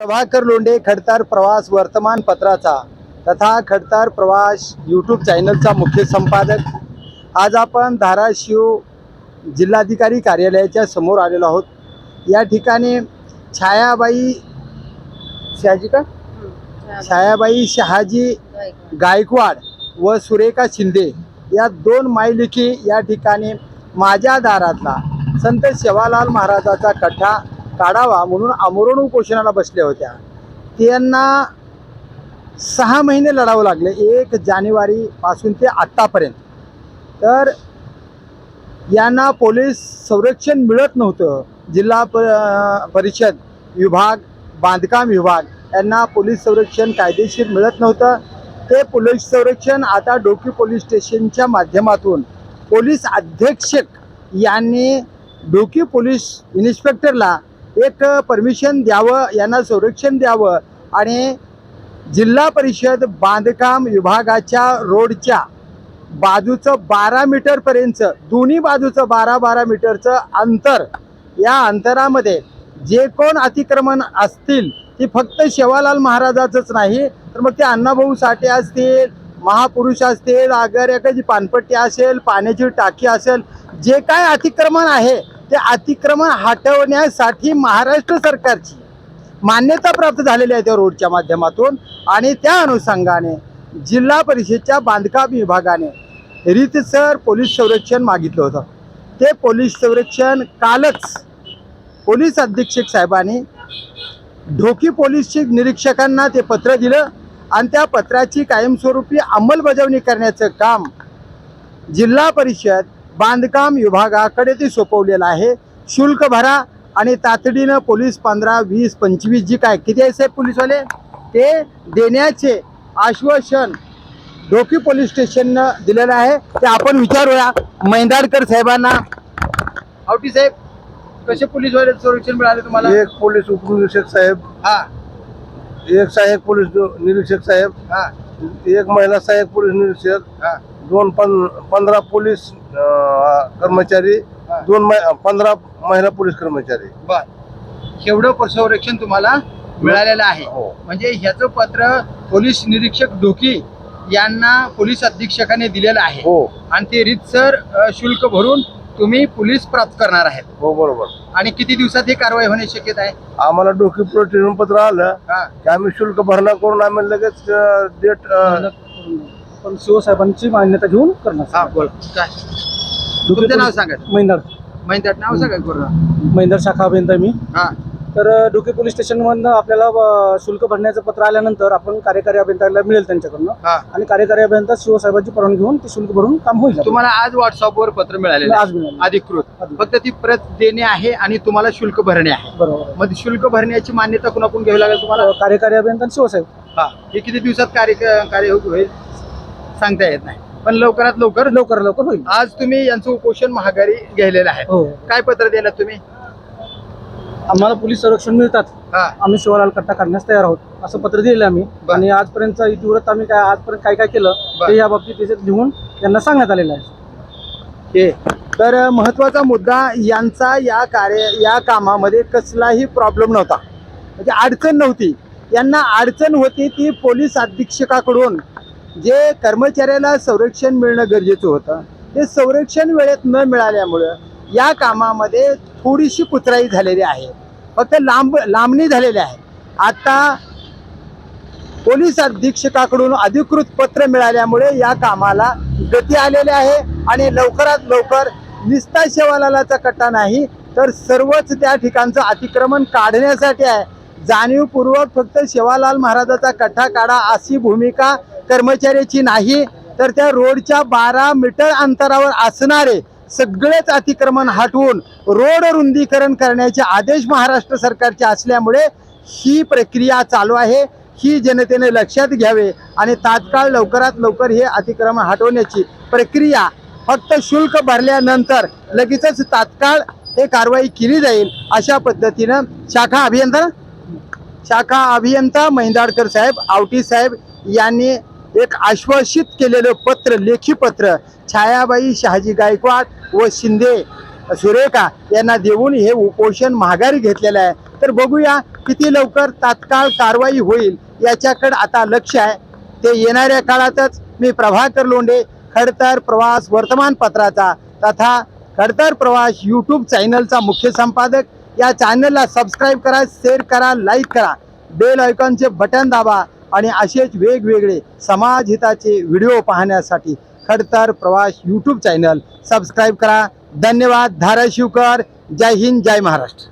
प्रभाकर लोंढे खडतार प्रवास वर्तमानपत्राचा तथा खडतार प्रवास यूट्यूब चॅनलचा मुख्य संपादक. आज आपण धाराशिव जिल्हाधिकारी कार्यालयाच्या समोर आलेलो आहोत. या ठिकाणी छायाबाई शहाजी का? छायाबाई शहाजी गायकवाड व सुरेखा शिंदे या दोन मायलिकी या ठिकाणी माझ्या दारातला संत सेवालाल महाराजाचा कठा काढावा म्हणून आमरण उपोषणाला बसल्या होत्या. त्यांना सहा महिने लढावं लागले. एक जानेवारीपासून ते आत्तापर्यंत तर यांना पोलीस संरक्षण मिळत नव्हतं. जिल्हा प परिषद विभाग बांधकाम विभाग यांना पोलीस संरक्षण कायदेशीर मिळत नव्हतं. ते पोलीस संरक्षण आता डोकी पोलीस स्टेशनच्या माध्यमातून पोलीस अधीक्षक यांनी डोकी पोलीस इन्स्पेक्टरला एक परमिशन द्यावं यांना संरक्षण द्यावं आणि जिल्हा परिषद बांधकाम विभागाच्या रोडच्या बाजूचं बारा मीटरपर्यंतचं दोन्ही बाजूचं बारा बारा मीटरचं अंतर या अंतरामध्ये जे कोण अतिक्रमण असतील ती फक्त शेवालाल महाराजाचंच नाही तर मग ते अण्णाभाऊ साठे असतील महापुरुष असतील आगर एखादी पानपट्टी असेल पाण्याची टाकी असेल जे काय अतिक्रमण आहे ते अतिक्रमण हटवण्यासाठी महाराष्ट्र सरकारची मान्यता प्राप्त झालेली आहे त्या रोडच्या माध्यमातून. आणि त्या अनुषंगाने जिल्हा परिषदच्या बांधकाम विभागाने रीतसर पोलीस संरक्षण मागितलं होतं. ते पोलीस संरक्षण कालच पोलीस अधीक्षक साहेबांनी ढोकी पोलीसचे निरीक्षकांना ते पत्र दिलं आणि त्या पत्राची कायमस्वरूपी अंमलबजावणी करण्याचं काम जिल्हा परिषद बांधकाम विभागाकडे ते सोपवलेलं आहे. शुल्क भरा आणि तातडीनं पोलीस पंधरा वीस पंचवीस जी काय किती आहे साहेब पोलीसवाले? ते देण्याचे आश्वासन डोकी पोलीस स्टेशननं दिलेलं आहे. ते आपण विचारूया. मैंदाडकर साहेबांना. आवटी साहेब कसे पोलीसवाले संरक्षण मिळाले तुम्हाला? एक पोलीस उपनिरीक्षक साहेब. हा. एक सहाय्यक पोलीस निरीक्षक साहेब. हा. एक महिला सहाय्यक पोलीस निरीक्षक. हा. दोन पं पंधरा पोलीस कर्मचारी. दोन मै- पंधरा महिला पोलीस कर्मचारी. बर. एवढं संरक्षण तुम्हाला मिळालेलं आहे? हो. म्हणजे ह्याचं पत्र पोलीस निरीक्षक डोकी यांना पोलीस अधीक्षकाने दिलेलं आहे. हो. आणि ते रीतसर शुल्क भरून तुम्ही पोलीस प्राप्त करणार आहेत. हो बरोबर. आणि किती दिवसात ही कारवाई होण्याची शक्यता आहे? आम्हाला डोकी प्रोटेशन पत्र आलं की आम्ही शुल्क भरणा करून आम्ही लगेच डेट पण शिवसाहेबांची मान्यता घेऊन करणार. हा बोल काय? तुमचं नाव सांगा. मैंदार महिन्यात नाव सांगा पूर्ण. मैंदार शाखा अभियंता मी. हा. तर अ, डोके पोलीस स्टेशनमधनं आपल्याला अ, शुल्क भरण्याचं पत्र आल्यानंतर आपण कार्यकारी अभियंत्याला मिळेल त्यांच्याकडनं. हा. आणि कार्यकारी अभियंता शिवसाहेबांची परवानगी घेऊन ते शुल्क भरून काम होईल. तुम्हाला आज व्हॉट्सअपवर पत्र मिळालेलं आहे. आज मिळालं अधिकृत. अधिकृत. फक्त ती प्रत देणे आहे आणि तुम्हाला शुल्क भरणे आहे. बरोबर मग शुल्क भरण्याची मान्यता कुणाकडून घ्यावी लागेल तुम्हाला? अ, कार्यकारी अभियंता आणि शिवसाहेब. हा. हे किती दिवसात कार्य कार्य होईल? सांगता येत नाही. पण लवकरात लवकर लवकर लवकर होईल. आज तुम्ही यांचं उपोषण महागारी घ्यायलेलं आहे. हो. काय पत्र दिलं तुम्ही? आम्हाला पोलीस संरक्षण मिळतात. हा. आम्ही शिवलाल कट्टा काढण्यास तयार आहोत. असं पत्र दिलेलं आम्ही. बर. आणि आजपर्यंत इतिवृत्त आम्ही काय आजपर्यंत काय काय केलं बर. ते या बाबतीत त्याच्यात लिहून त्यांना सांगण्यात आलेलं आहे. हे. तर महत्त्वाचा मुद्दा यांचा या कार्य या कामामध्ये कसलाही प्रॉब्लेम नव्हता. म्हणजे अडचण नव्हती. यांना अडचण होती ती पोलीस अधीक्षकाकडून जे कर्मचाऱ्याला संरक्षण मिळणं गरजेचं होतं ते संरक्षण वेळेत न मिळाल्यामुळं या कामामध्ये थोडीशी कुचराई झालेली आहे. फक्त लांब लांबणी झालेली आहे. आता पोलीस अधीक्षकाकडून अधिकृत पत्र मिळाल्यामुळे या कामाला गती आलेली आहे आणि लवकरात लवकर निस्ता शेवालालाचा कट्टा नाही तर सर्वच त्या ठिकाणचं अतिक्रमण काढण्यासाठी आहे. जाणीवपूर्वक फक्त शेवालाल महाराजाचा कट्टा काढा अशी भूमिका कर्मचाऱ्याची नाही तर त्या रोडच्या बारा मीटर अंतरावर असणारे सगळेच अतिक्रमण हटवून रोड रुंदीकरण करण्याचे आदेश महाराष्ट्र सरकारचे असल्यामुळे ही प्रक्रिया चालू आहे. ही जनतेने लक्षात घ्यावे आणि तात्काळ लवकरात लवकर हे अतिक्रमण हटवण्याची प्रक्रिया फक्त शुल्क भरल्यानंतर लगेचच तात्काळ हे कारवाई केली जाईल अशा पद्धतीनं शाखा अभियंता शाखा अभियंता महिंदाडकर साहेब आवटी साहेब यांनी एक आश्वासित केलेलं पत्र लेखी पत्र छायाबाई शहाजी गायकवाड व शिंदे सुरेखा यांना देऊन हे उपोषण माघारी घेतलेलं आहे. तर बघूया किती लवकर तात्काळ कारवाई होईल याच्याकडे आता लक्ष आहे. ते येणाऱ्या काळातच मी प्रभाकर लोंढे खडतर प्रवास वर्तमानपत्राचा तथा खडतर प्रवास यूट्यूब चॅनलचा मुख्य संपादक. या चॅनलला सबस्क्राईब करा शेअर करा लाईक करा. बेल आयकॉनचे बटन दाबा. आणि असेच वेगवेगळे समाज हिताचे व्हिडिओ पाहण्यासाठी खडतर प्रवास यूट्यूब चॅनल सबस्क्राईब करा. धन्यवाद. धाराशिवकर. जय हिंद. जय महाराष्ट्र.